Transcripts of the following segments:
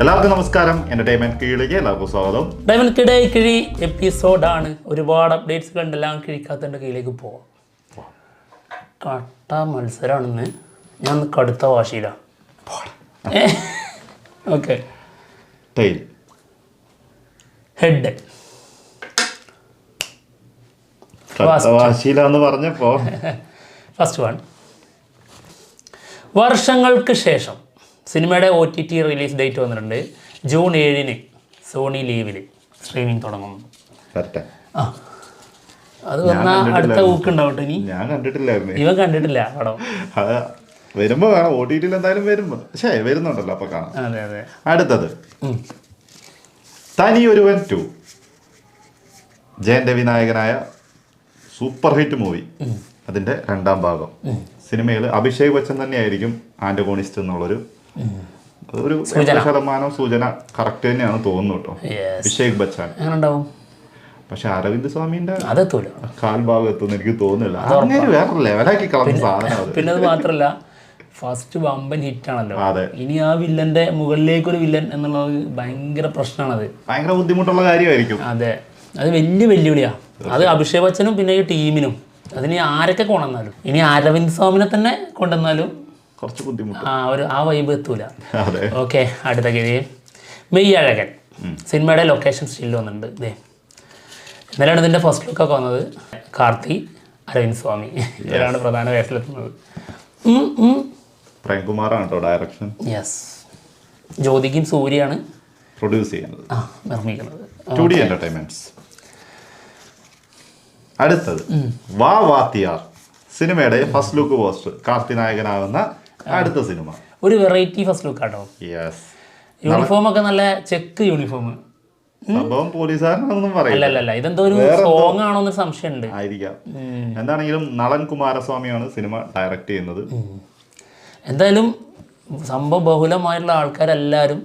എല്ലാവർക്കും നമസ്കാരം. എന്റർടൈൻമെന്റ് കീഴിലേക്ക് എല്ലാവർക്കും സ്വാഗതം. ഡയമണ്ട് കിട കിഴി എപ്പിസോഡാണ് ഒരുപാട് അപ്ഡേറ്റ്സ് കണ്ടെല്ലാം കിഴിക്കാത്തതിന്റെ കീഴിലേക്ക് പോവാം. കട്ട മത്സരമാണെന്ന് ഞാൻ ഒന്ന് കടുത്ത വാശിയിലാണ് ഓക്കെ. ടൈൽ ഹെഡ് വാശിയിലാന്ന് പറഞ്ഞപ്പോ. ഫസ്റ്റ് വൺ വർഷങ്ങൾക്ക് ശേഷം. സിനിമയുടെ O T T release date വന്നിട്ടുണ്ട്. ജൂൺ ഏഴിന് സോണി ലീവിൽ സ്ട്രീമിംഗ് തുടങ്ങുന്നു. ആ. അത് വന്നാ അടുത്ത ബുക്ക് ഉണ്ടാവട്ടെ ഇനി. ഞാൻ കണ്ടിട്ടില്ലായിരുന്നു ഇവൻ കണ്ടിട്ടില്ല പടം. വരുമ്പോ കാണാം. ഒ ടി ടിയിൽ എന്തായാലും വരുമ്പോ ശേ വരുന്നുണ്ടല്ലോ അപ്പൊ കാണാം. അതെ അതെ. അടുത്തത്. തനി തനിയൊരുവൻ ടു ജയന്റെ വിനായകനായ സൂപ്പർ ഹിറ്റ് മൂവി അതിന്റെ രണ്ടാം ഭാഗം. സിനിമയിൽ അഭിഷേക് ബച്ചൻ തന്നെയായിരിക്കും ആന്റഗോണിസ്റ്റ് എന്നുള്ളൊരു ഒരു ശതമാനം സൂചന കറക്റ്റ് തന്നെയാണ് തോന്നുന്നു കേട്ടോ. അഭിഷേക് ബച്ചൻ. ഉണ്ടാവും പക്ഷെ അരവിന്ദ് സ്വാമിന്റെ അതെത്തൂല. കാൽഭാഗം എത്തുന്ന എനിക്ക് തോന്നുന്നില്ല. അങ്ങനെ വേറെ ലെവലാക്കി കളഞ്ഞ സാധനം പിന്നെ അത് മാത്രല്ല ഫസ്റ്റ് വമ്പൻ ഹിറ്റ് ആണല്ലോ. ഇനി ആ വില്ലന്റെ മുകളിലേക്ക് ഒരു വില്ലൻ എന്നുള്ളത് ഭയങ്കര പ്രശ്നമാണത്. ഭയങ്കര ബുദ്ധിമുട്ടുള്ള കാര്യമായിരിക്കും. അതെ. അത് വലിയ വെല്ലുവിളിയാ. അത് അഭിഷേക് ബച്ചനും പിന്നെ ഈ ടീമിനും. അതിനി ആരൊക്കെ കൊണ്ടുവന്നാലും. ഇനി അരവിന്ദ് സ്വാമിനെ തന്നെ കൊണ്ടുവന്നാലും കുറച്ച് ബുദ്ധിമുട്ട്. ആ ഒരു ആ വൈബ് എത്തൂല. ഓക്കെ അടുത്ത ഗതി മെയ്യഴകൻ. സിനിമയുടെ ലൊക്കേഷൻ സ്റ്റിൽ വന്നിട്ടുണ്ട്. ഇതേ ഇന്നലെയാണ് ഇതിന്റെ ഫസ്റ്റ് ലുക്കൊക്കെ വന്നത്. കാർത്തി അരവിന്ദ് സ്വാമി. ഇവരാണ് പ്രധാന വേഷത്തിലെത്തുന്നത്. പ്രേംകുമാറാണ് കേട്ടോ ഡയറക്ഷൻ യെസ് ജ്യോതിക്കും സൂര്യയാണ് പ്രൊഡ്യൂസ് ചെയ്യുന്നത്. ആ നിർമ്മിക്കുന്നത്. ടു ഡി അടുത്തത്. വാ വാത്തിയാർ. സിനിമയുടെ ഫസ്റ്റ് ലുക്ക് പോസ്റ്റർ കാർത്തിനായകനാകുന്ന അടുത്ത സിനിമ. ഒരു variety first look auto. Uniform ഒക്കെ നല്ല ചെക്ക് യൂണിഫോം. സംഭവം പോലീസുകാരനൊന്നും അല്ല പറയില്ല ഇതെന്തോ ഒരു സോങ് ആണോ എന്ന് സംശയമുണ്ട്. ആയിരിക്കാം. എന്താണെങ്കിലും നളൻ കുമാരസ്വാമിയാണ് സിനിമ ഡയറക്റ്റ് ചെയ്യുന്നത്. എന്തായാലും സംഭവം ബഹുലമായിട്ടുള്ള ആൾക്കാരെല്ലാവരും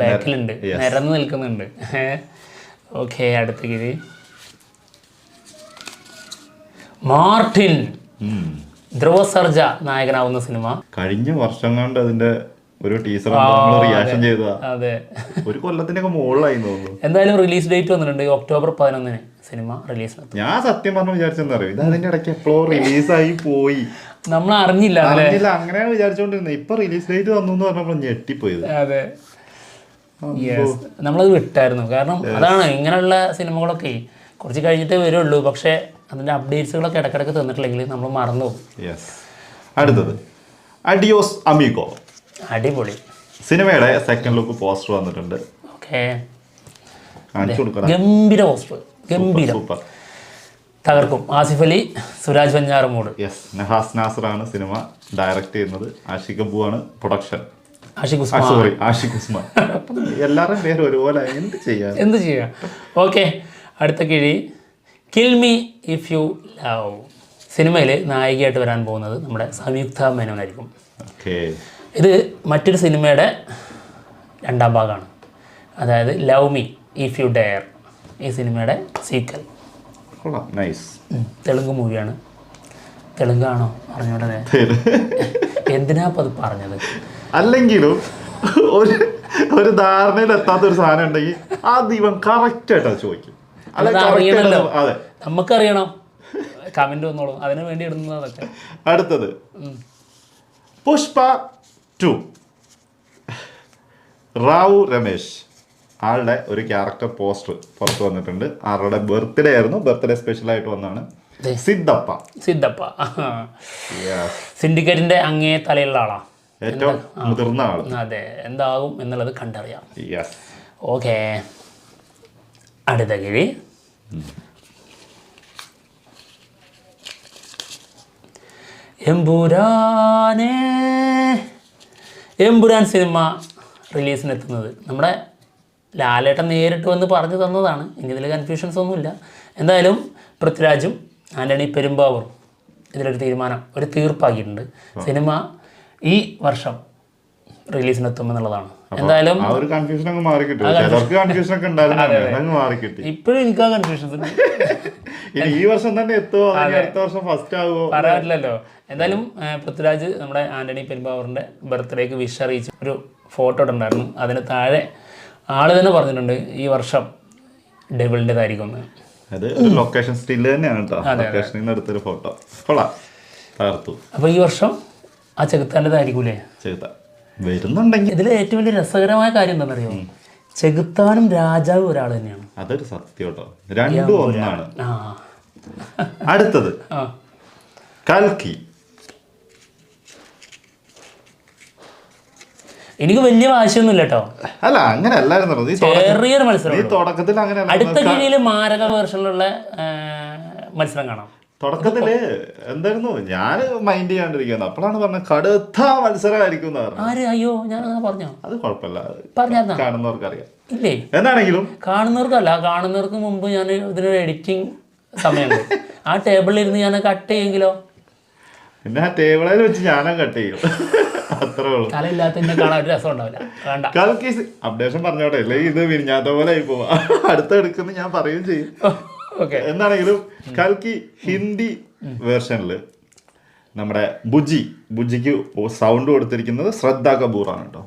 ബാക്കിലുണ്ട്. നിരന്ന് നിൽക്കുന്നുണ്ട്. ഓക്കെ അടുത്ത കിഴി മാർട്ടിൻ. ധ്രുവ സർജ നായകനാവുന്ന സിനിമ. കഴിഞ്ഞ വർഷം കൊണ്ട് അതിന്റെ ഒരു ടീച്ചർ റിയാക്ഷൻ ചെയ്തതാ. അതെ. ഒരു കൊല്ലത്തിന്റെ ഒക്കെ മുകളിലായി തോന്നുന്നു. എന്തായാലും റിലീസ് ഡേറ്റ് വന്നിട്ടുണ്ട്. ഒക്ടോബർ പതിനൊന്നിന് സിനിമ റിലീസ് ഞാൻ സത്യം പറഞ്ഞു വിചാരിച്ചെന്നറിയോ ഇത് അതിന്റെ ഇടയ്ക്ക് എപ്പോഴോ റിലീസായി പോയി. നമ്മൾ അറിഞ്ഞില്ല അറിഞ്ഞില്ല. അങ്ങനെയാണ് വിചാരിച്ചോണ്ടിരുന്നത്. ഇപ്പൊ റിലീസ് ഡേറ്റ് വന്നു എന്ന് പറഞ്ഞപ്പോൾ ഞെട്ടിപ്പോയത്. അതെ. നമ്മളത് വിട്ടായിരുന്നു. കാരണം അതാണ് ഇങ്ങനെയുള്ള സിനിമകളൊക്കെ കുറച്ച് കഴിഞ്ഞിട്ടേ വരുള്ളൂ. പക്ഷേ അതിന്റെ അപ്ഡേറ്റ്സുകളൊക്കെ ഇടയ്ക്കിടയ്ക്ക് തന്നിട്ടില്ലെങ്കിൽ നമ്മൾ മറന്നു പോകും. അടുത്തത്. അഡിയോസ് അമീഗോ. അടിപൊളി. സിനിമയുടെ സെക്കൻഡ് ലുക്ക് പോസ്റ്റർ വന്നിട്ടുണ്ട്. ഓക്കെ. ഗംഭീര പോസ്റ്റർ ഗംഭീരം. തകർക്കും. ആസിഫ് അലി സുരാജ് വെഞ്ഞാറമൂട് യെസ് നഹാസ് നാസറാണ് സിനിമ ഡയറക്റ്റ് ചെയ്യുന്നത്. ആഷിഖ് അബു ആണ് പ്രൊഡക്ഷൻ ആഷിഖ് ഉസ്മാൻ. സോറി ആഷിഖ് ഉസ്മാൻ. എല്ലാവരുടെയും പേര് ഒരുപോലെ എന്ത് ചെയ്യാം. എന്ത് ചെയ്യാം? ഓക്കെ. അടുത്ത കിഴി. Kill me if you love സിനിമയിൽ നായികയായിട്ട് വരാൻ പോകുന്നത് നമ്മുടെ സംയുക്ത മേനോനായിരിക്കും. ഇത് മറ്റൊരു സിനിമയുടെ രണ്ടാം ഭാഗമാണ്. അതായത് love me if you dare ഈ സിനിമയുടെ സീക്വൽ നൈസ് തെലുങ്ക് മൂവിയാണ്. തെലുങ്കാണോ? പറഞ്ഞോടനെ എന്തിനാ അത് പറഞ്ഞത്? അല്ലെങ്കിലും ഒരു ഒരു ധാരണയിൽ എത്താത്ത ഒരു സാധനം ഉണ്ടെങ്കിൽ ആ ദീപം കറക്റ്റ് ആയിട്ട് അത് ചോദിക്കും. നമുക്കറിയണം. കമന്റ് വന്നോളൂ. അതിന് വേണ്ടി ഇടുന്നതൊക്കെ അടുത്തത്. പുഷ്പ ടു. റാവു രമേശ്. ആളുടെ ഒരു ക്യാരക്ടർ പോസ്റ്റർ പുറത്ത് വന്നിട്ടുണ്ട്. ആളുടെ ബർത്ത്ഡേ ആയിരുന്നു. ബർത്ത്ഡേ സ്പെഷ്യൽ ആയിട്ട് വന്നാണ്. സിദ്ധപ്പ. സിദ്ധപ്പ. സിൻഡിക്കേറ്റിന്റെ അങ്ങേ തലയുള്ള ആളാ. ഏറ്റവും മുതിർന്ന ആൾ അതെ. എന്താകും എന്നുള്ളത് കണ്ടറിയാം. ഓക്കെ. അടുത്ത കിഴി. എമ്പുരാനെ. എമ്പുരാൻ സിനിമ റിലീസിനെത്തുന്നത്. നമ്മുടെ ലാലേട്ടൻ നേരിട്ട് വന്ന് പറഞ്ഞു തന്നതാണ്. ഇനി ഇതിൽ കൺഫ്യൂഷൻസ് ഒന്നുമില്ല. എന്തായാലും പൃഥ്വിരാജും ആന്റണി പെരുമ്പാവൂർ ഇതിലൊരു തീരുമാനം ഒരു തീർപ്പാക്കിയിട്ടുണ്ട്. സിനിമ ഈ വർഷം റിലീസിന് എത്തുമെന്നുള്ളതാണ് എന്തായാലും ഇപ്പോഴും എനിക്ക് ആ കൺഫ്യൂഷൻ ഈ വർഷം തന്നെ എത്തുമോ അടുത്ത വർഷം ഫസ്റ്റ് ആകുമോ പറയാറില്ലല്ലോ. എന്തായാലും പൃഥ്വിരാജ് നമ്മുടെ ആന്റണി പെരുമ്പാവൂറിന്റെ ബർത്ത്ഡേക്ക് വിഷ് അറിയിച്ച് ഒരു ഫോട്ടോ ഉണ്ടായിരുന്നു അതിന് താഴെ ആൾ തന്നെ പറഞ്ഞിട്ടുണ്ട് ഈ വർഷം ഡബിളിന്റെതായിരിക്കും അത് ലൊക്കേഷൻ സ്റ്റിൽ തന്നെയാണ് കേട്ടോ ലൊക്കേഷനിൽ നിന്ന് എടുത്തൊരു ഫോട്ടോ കൊള്ളാം. തകർത്തു. അപ്പോൾ ഈ വർഷം ആ ചെകുത്താന്റെതായിരിക്കൂലേ ചെയ്ത വരുന്നുണ്ടെങ്കിൽ ഇതിൽ ഏറ്റവും വലിയ രസകരമായ കാര്യം എന്താണെന്നറിയോ? ചെകുത്താനും രാജാവും ഒരാൾ തന്നെയാണ്. അതൊരു സത്യം കേട്ടോ രണ്ടും ഒന്നാണ്. അടുത്തത്. കൽക്കി. എനിക്ക് വലിയ വാശിയൊന്നുമില്ല കേട്ടോ അല്ല അങ്ങനെ അല്ലായിരുന്നു ചെറിയൊരു മത്സരം നീ തുടക്കത്തിൽ അങ്ങനെ അടുത്ത കീഴിൽ മാരക വേർഷനിലുള്ള മത്സരം കാണാം. തുടക്കത്തിൽ എന്തായിരുന്നു? ഞാൻ മൈൻഡ് ചെയ്യാണ്ടിരിക്കുന്നത് അപ്പോഴാണ് പറഞ്ഞത് കടുത്ത മത്സരമായിരിക്കും എന്ന് പറഞ്ഞു ആര്? അയ്യോ ഞാൻ പറഞ്ഞോ? അത് കുഴപ്പമില്ല. കാണുന്നവർക്ക് അറിയാം ഇല്ലേ? എന്താണെങ്കിലും കാണുന്നവർക്കല്ല കാണുന്നവർക്ക് മുമ്പ് ഞാൻ ഇതിനൊരു എഡിറ്റിംഗ് സമയമുണ്ട്. ആ ടേബിളിൽ ഇരുന്ന് ഞാൻ കട്ട് ചെയ്യെങ്കിലോ? പിന്നെ ആ ടേബിളിൽ വെച്ച് ഞാനും കട്ട് ചെയ്യും. അത്രേ ഉള്ളൂ. കാണാൻ ഒരു രസം ഉണ്ടാവില്ല. വേണ്ട. അപ്ഡേഷൻ പറഞ്ഞോട്ടെ. അല്ലെങ്കിൽ ഇത് വിരിഞ്ഞാത്ത പോലെ ആയി പോവാ. അടുത്ത എടുക്കുന്ന ഞാൻ പറയുകയും ചെയ്യും. എന്താണെങ്കിലും കൽക്കി ഹിന്ദി വേർഷനിൽ നമ്മുടെ ബുജി ബുജിക്ക് സൗണ്ട് കൊടുത്തിരിക്കുന്നത് ശ്രദ്ധ കപൂർ ആണ് കേട്ടോ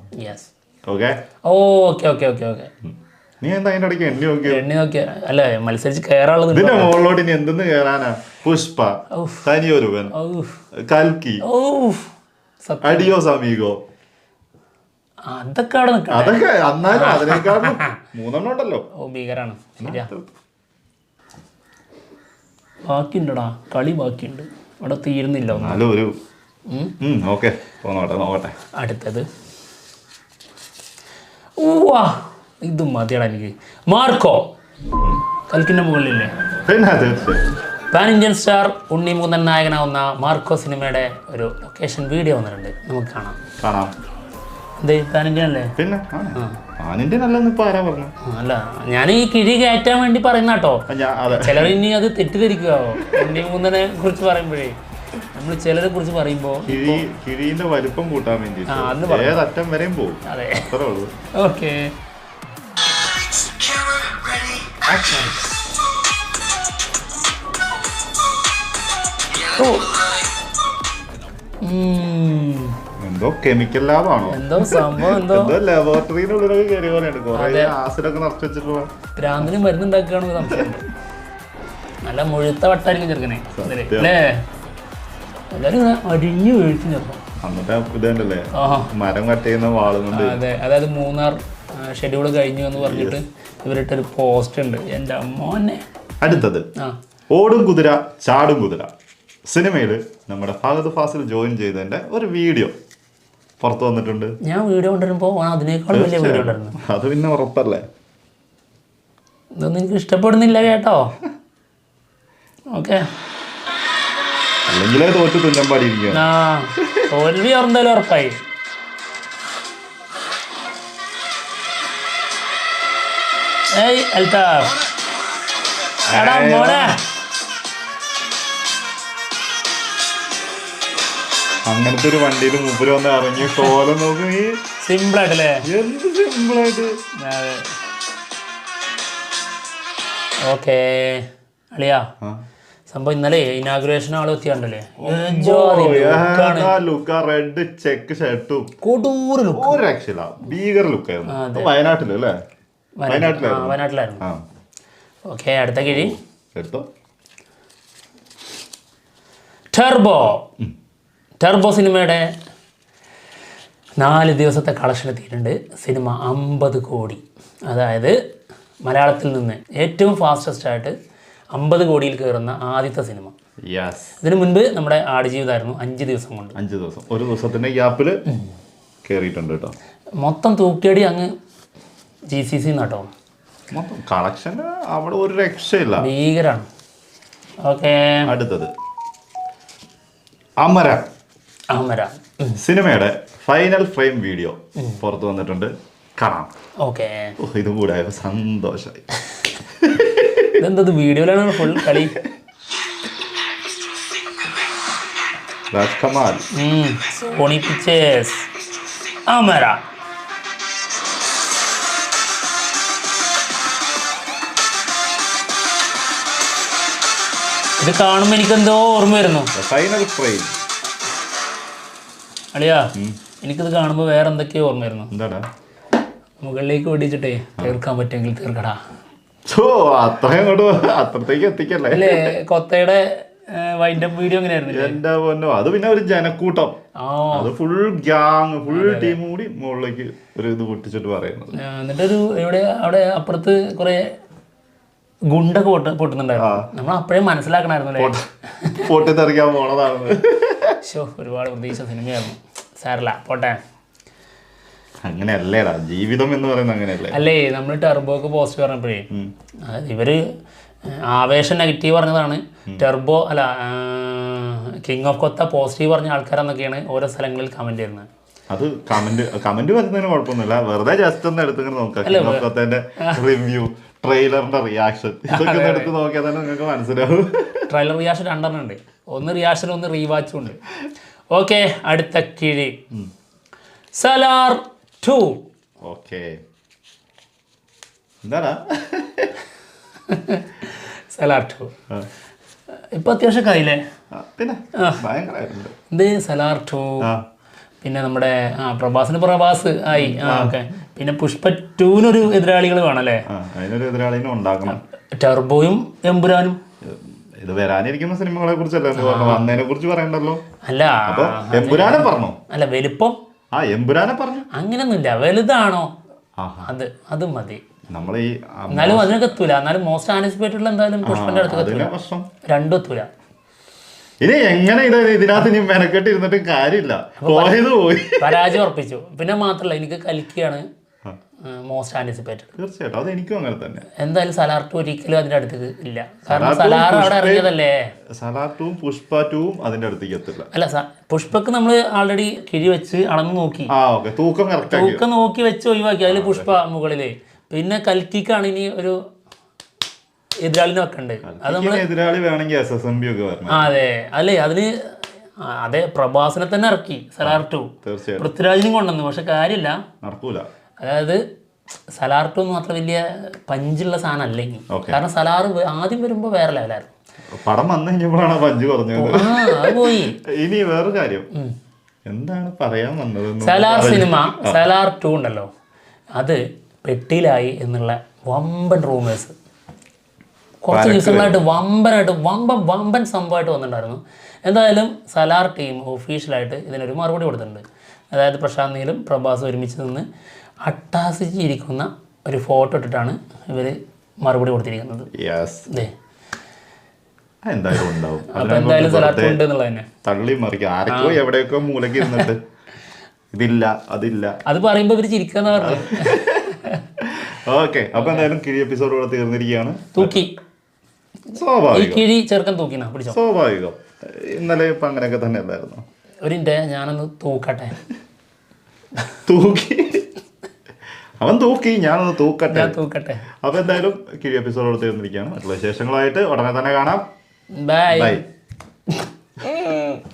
okay? Okay okay okay okay. നീ എന്താ അതിന്റെ ഇടയ്ക്ക് എണ്ണി നോക്കിയോ? എണ്ണി നോക്കിയ? അല്ല മത്സരിച്ച് കയറാനുള്ളത് ഇതിന്റെ മുകളിലോട്ട് ഇനി എന്തെന്ന് കയറാനാ പുഷ്പ തനിയൊരുവൻ കൽക്കി അടിയോ സമീകോ അതൊക്കെ അതൊക്കെ അന്നാലും അതിനേക്കാളും മൂന്നെണ്ണം ഉണ്ടല്ലോ. ഓ ഭീകരാണ്. ശരിയാ. ബാക്കിയുണ്ടടാ. കളി ബാക്കിയുണ്ട്. അവിടെ തീരുന്നില്ല ഒന്ന്. എന്നാലും ഒരു ഓക്കെ പോന്നോട്ടെ നോക്കട്ടെ. അടുത്തത്. ഊവാ ഇത് മതിയടാ എനിക്ക്. മാർക്കോ. കൽക്കിന്റെ മുകളിലില്ലേ? പാൻ ഇന്ത്യൻ സ്റ്റാർ ഉണ്ണി മൂന്നൻ നായകനാവുന്ന മാർക്കോ സിനിമയുടെ ഒരു ലൊക്കേഷൻ വീഡിയോ വന്നിട്ടുണ്ട്. നമുക്ക് കാണാം. കാണാം. പിന്നെ? ആനിന്റെ നല്ലെന്ന് ഇപ്പൊ ആരാ പറഞ്ഞു? അല്ല ഞാൻ ഈ കിഴി കയറ്റാൻ വേണ്ടി പറയുന്ന കേട്ടോ. ചിലർ ഇനി അത് തെറ്റിദ്ധരിക്കുകയോ എന്റെ മൂന്നനെ കുറിച്ച് പറയുമ്പോഴേ. നമ്മൾ ചിലരെ കുറിച്ച് പറയുമ്പോ കിഴിന്റെ വലിപ്പം കൂട്ടാൻ വേണ്ടി. ഏതറ്റം വരെയും പോകും അതെ. അത്രേ ഉള്ളൂ. ഓക്കെ. Action. എന്തോ കെമിക്കൽ ലാബാണോ എന്തോ സംഭവം എന്തോ. എന്തോ ലബോറട്ടറിയിലുള്ളിലൊക്കെ കയറി പോലെയുണ്ട് കുറെ ആസിഡൊക്കെ നിറച്ച് വെച്ചിട്ടുള്ള ഭ്രാന്തിന് മരുന്നുണ്ടാക്കുകയാണെന്ന് സംശയമുണ്ട് നല്ല മുഴുത്ത വട്ടായിരിക്കും ചെറുക്കനെ. അല്ലേ? എല്ലാവരും അടിഞ്ഞു വീഴ്ത്തി ചെറുപ്പം അന്നത്തെ ഇതുണ്ടല്ലേ മരം കട്ട് ചെയ്യുന്ന അതെ. അതായത് മൂന്നാർ ഷെഡ്യൂൾ കഴിഞ്ഞു എന്ന് പറഞ്ഞിട്ട് ഇവരിട്ടൊരു പോസ്റ്റ് ഉണ്ട്. എന്റെ അമ്മോനെ. അടുത്തത്. ഓടും കുതിര ചാടും കുതിര. സിനിമയിൽ നമ്മുടെ ഫഹദ് ഫാസിൽ ജോയിൻ ചെയ്തതിന്റെ ഒരു വീഡിയോ പുറത്തു വന്നിട്ടുണ്ട്. ഞാൻ വീഡിയോ കൊണ്ടുവരുമ്പോൾ അതിനേക്കാളും വലിയ വീഡിയോ അത് പിന്നെ ഉറപ്പല്ലേ? ഇതൊന്നും എനിക്ക് ഇഷ്ടപ്പെടുന്നില്ല കേട്ടോ. ഓക്കെ. അല്ലെങ്കിലേ തോറ്റ് തുന്നൻ പാടിയിരിക്കും ആ തോൽവി ഉറന്നാലും ഉറപ്പായി. ഏയ് അൽത്താഫ്. എടാ മോനെ. അങ്ങനത്തെ ഒരു വണ്ടിയിൽ മുമ്പിൽ വന്ന് ഇറങ്ങി കോലം നോക്കി. ഈ സിമ്പിൾ ആയിട്ടല്ലേ എന്ത് സിമ്പിൾ ആയിട്ട് ഓക്കേ. അളിയാ സംഭവം ഇന്നലെ ഇനാഗുറേഷൻ ആൾ എത്തിയാണ്ടല്ലേ? റെഡ് ചെക്ക് ഷർട്ടും കൊടൂറ് ലുക്ക് ഒരു രക്ഷയില്ല ഭീകര ലുക്കായിരുന്നു വയനാട്ടിൽ അല്ലേ? വയനാട്ടിലായിരുന്നു. വയനാട്ടിലായിരുന്നു. ആ. ഓക്കെ അടുത്ത കിഴി. എടുത്തോ. ടെർബോ ടെർബോ സിനിമയുടെ നാല് ദിവസത്തെ കളക്ഷൻ എത്തിയിട്ടുണ്ട്. സിനിമ അമ്പത് കോടി. അതായത് മലയാളത്തിൽ നിന്ന് ഏറ്റവും ഫാസ്റ്റസ്റ്റ് ആയിട്ട് അമ്പത് കോടിയിൽ കയറുന്ന ആദ്യത്തെ സിനിമ. ഇതിനു മുൻപ് നമ്മുടെ ആടുജീവിതമായിരുന്നു അഞ്ച് ദിവസം കൊണ്ട്. അഞ്ച് ദിവസം. ഒരു ദിവസത്തിന്റെ ഗ്യാപ്പിൽ കേറിയിട്ടുണ്ട് കേട്ടോ. മൊത്തം തൂക്കിയടി അങ്ങ് ജി സി സി നട്ടോ മൊത്തം കളക്ഷൻ അവിടെ ഒരു രക്ഷയില്ല. ഭീകരാണ്. ഓക്കെ. അടുത്തത്. അമര. സിനിമയുടെ ഫൈനൽ ഫ്രെയിം വീഡിയോ പുറത്തു വന്നിട്ടുണ്ട്. കാണാം. ഓക്കെ. ഇതും കൂടെ സന്തോഷമായി ഇതെന്തത് വീഡിയോയിലാണ് ഫുൾ കളി? രാജ്കമാൽ. സോണി പിക്ചേഴ്സ് അമര ഇത് കാണുമ്പോൾ എനിക്കെന്തോ ഓർമ്മ വരുന്നു. ഫൈനൽ ട്രെയിൻ അളിയാ എനിക്കിത് കാണുമ്പോൾ വേറെ എന്തൊക്കെയോ ഓർമ്മ വരുന്നു എന്താടാ? മുകളിലേക്ക് ഓടിച്ചിട്ടേ തീർക്കാൻ പറ്റുമെങ്കിൽ തീർക്കടാ. അത്രത്തേക്ക് എത്തിക്കല്ലേ? അല്ലേ കൊത്തയുടെ വൈൻഡപ്പ് വീഡിയോ എങ്ങനെയായിരുന്നു എന്റെ പൊന്നോ അത് പിന്നെ ഒരു ജനക്കൂട്ടം. അത് ഫുൾ ഗ്യാങ് ഫുൾ ടീം കൂടി മുകളിലേക്ക് ഒരു ഇത് പൊട്ടിച്ചിട്ട് പറയുന്നത്. എന്നിട്ടൊരു ഇവിടെ അവിടെ അപ്പുറത്ത് കുറെ ഗുണ്ടൊക്കെ പൊട്ട പൊട്ടുന്നുണ്ടായിരുന്നു. നമ്മൾ അപ്പോഴേ മനസ്സിലാക്കണായിരുന്നു പൊട്ടിത്തെറിക്കാൻ പോണതാണ് ഒരുപാട് പ്രതീക്ഷ സിനിമയായിരുന്നു. സാരല്ല പോട്ടെ. അങ്ങനെയല്ലേടാ ജീവിതം എന്ന് പറയുന്നത് അങ്ങനെയല്ലേ? അല്ലേ നമ്മൾ ടെർബോക്ക് പോസ്റ്റ് പറഞ്ഞപ്പോഴേ അതായത് ഇവർ ആവേശം നെഗറ്റീവ് പറഞ്ഞതാണ്. ടെർബോ അല്ല കിങ് ഓഫ് കൊത്ത പോസിറ്റീവ് പറഞ്ഞ ആൾക്കാരെന്നൊക്കെയാണ് ഓരോ സ്ഥലങ്ങളിൽ കമന്റ് ചെയ്യുന്നത്. അത് കമന്റ് കമന്റ് വരുന്നതിന് കുഴപ്പമൊന്നുമില്ല. വെറുതെ ജസ്റ്റ് ഒന്ന് എടുത്തിങ്ങനെ നോക്കാം റിവ്യൂ ട്രെയിലറിന്റെ റിയാക്ഷൻ ഇതൊക്കെ എടുത്ത് നോക്കിയാൽ തന്നെ നിങ്ങൾക്ക് മനസ്സിലാവും. ട്രെയിലർ റിയാക്ഷൻ രണ്ടെണ്ണം ഉണ്ട്. ഒന്ന് റിയാക്ഷൻ ഒന്ന് റീവാച്ചും ഉണ്ട്. ഓക്കെ അടുത്ത കിഴി. Salaar two okay Salaar two. ഇപ്പൊ അത്യാവശ്യം കായില്ലേ പിന്നെ സലാർ ടു പിന്നെ നമ്മുടെ ആ പ്രഭാസിന് പ്രഭാസ് ആയി. ആ ഓക്കെ പിന്നെ പുഷ്പ ടൂവിനൊരു എതിരാളികൾ വേണല്ലേ അതിനൊരു എതിരാളിനെ ഉണ്ടാക്കണം. ടെർബോയും എമ്പുരാനും. ഇത് വരാനിരിക്കുന്ന സിനിമകളെ കുറിച്ചല്ല വന്നതിനെ കുറിച്ച് പറയണ്ടല്ലോ. അല്ല അപ്പൊ എമ്പുരാനെ പറഞ്ഞു. അല്ല വലുപ്പം? ആ എമ്പുരാനെ പറഞ്ഞു. അങ്ങനൊന്നുമില്ല വലുതാണോ? അത് അത് മതി. നമ്മൾ ഈ എന്നാലും അതിനൊക്കെ എത്തൂല. എന്നാലും മോസ്റ്റ് ആന്റിസിപ്പേറ്റഡ് എന്തായാലും പുഷ്പന്റെ അടുത്ത് രണ്ടും എത്തൂല. ഇനി എങ്ങനെ ഇത് ഇതിനകത്ത് ഇനി മെനക്കെട്ടിരുന്നിട്ട് കാര്യമില്ല. പോയത് പോയി. പരാജയം ഉറപ്പിച്ചു. പിന്നെ മാത്രല്ല എനിക്ക് കൽക്കിയാണ് മോസ്റ്റ് ആന്റിസിപ്പേറ്റഡ് തീർച്ചയായിട്ടും. അത് എനിക്കും അങ്ങനെ തന്നെ. എന്തായാലും സലാർ ടു ഒരിക്കലും അതിന്റെ അടുത്ത് ഇല്ല. കാരണം സലാർ അവിടെ ഇറങ്ങിയതല്ലേ? സലാർ ടൂവും പുഷ്പ ടൂവും അതിന്റെ അടുത്തേക്ക് എത്തില്ല അല്ല പുഷ്പക്ക് നമ്മൾ ആൾറെഡി കിഴി വെച്ച് അളന്ന് നോക്കി. തൂക്കം തൂക്കം നോക്കി വെച്ച് ഒഴിവാക്കി. അതിൽ പുഷ്പ മുകളിൽ. പിന്നെ കൽക്കിക്കാണ് ഇനി ഒരു എതിരാളിനെ വെക്കണ്ടേ. അത് നമ്മൾ എതിരാളി വേണമെങ്കിൽ എസ് എസ് എം ബി ഒക്കെ വരണം. അതെ. അല്ലേ അതിന് അതെ പ്രഭാസിനെ തന്നെ ഇറക്കി സലാർ ടു. തീർച്ചയായിട്ടും. പൃഥ്വിരാജിനും കൊണ്ടുവന്നു. പക്ഷെ കാര്യമില്ല. നടക്കൂല. അതായത് സലാർ ടു എന്ന് അത്ര വലിയ പഞ്ചുള്ള സാധനം അല്ലെങ്കിൽ കാരണം സലാർ ആദ്യം വരുമ്പോൾ വേറെ ലെവലായിരുന്നു. പടം വന്നു കഴിഞ്ഞപ്പോഴാണ് പഞ്ച് കുറഞ്ഞത്. പോയി. ഇനി വേറെ കാര്യം. എന്താണ് പറയാൻ വന്നത് സലാർ സിനിമ സലാർ ടു ഉണ്ടല്ലോ. അത് പെട്ടിയിലായി എന്നുള്ള വമ്പൻ റൂമേഴ്സ്. കുറച്ച് ദിവസങ്ങളായിട്ട് വമ്പനായിട്ട് വമ്പൻ വമ്പൻ സംഭവമായിട്ട് വന്നിട്ടുണ്ടായിരുന്നു. എന്തായാലും സലാർ ടീം ഒഫീഷ്യലായിട്ട് ഇതിനൊരു മറുപടി കൊടുത്തിട്ടുണ്ട്. അതായത് പ്രശാന്ത് പ്രഭാസും പ്രഭാസ് ഒരുമിച്ച് നിന്ന് അട്ടാസിച്ചിരിക്കുന്ന ഒരു ഫോട്ടോ ഇട്ടിട്ടാണ് ഇവർ മറുപടി കൊടുത്തിരിക്കുന്നത്. എന്തായാലും ഉണ്ടാവും. തള്ളി മറിക്കും. എവിടെയൊക്കെ മൂലക്ക് ഇരുന്നിട്ട്. ഇതില്ല അതില്ല. അത് പറയുമ്പോൾ ഇവർ ചിരിക്കാന്ന് പറഞ്ഞു. ഓക്കെ അപ്പൊ എന്തായാലും കിഴി എപ്പിസോഡ് ഇവിടെ തീർന്നിരിക്കുകയാണ്. തൂക്കി. സ്വാഭാവികം. കിഴി ചെറുക്കൻ തൂക്കിനാ പിടിച്ചോ? സ്വാഭാവികം. ഇന്നലെ ഇപ്പൊ അങ്ങനെയൊക്കെ തന്നെ അല്ലായിരുന്നു? ഒരു ഞാൻ ഞാനൊന്ന് തൂക്കട്ടെ. തൂക്കി. അവൻ തൂക്കി ഞാനൊന്ന് തൂക്കട്ടെ. ഞാൻ തൂക്കട്ടെ. അപ്പൊ എന്തായാലും കിഴി എപ്പിസോഡ് എടുത്ത് തന്നിരിക്കുകയാണ് മറ്റുള്ള വിശേഷങ്ങളായിട്ട് ഉടനെ തന്നെ കാണാം. Bye bye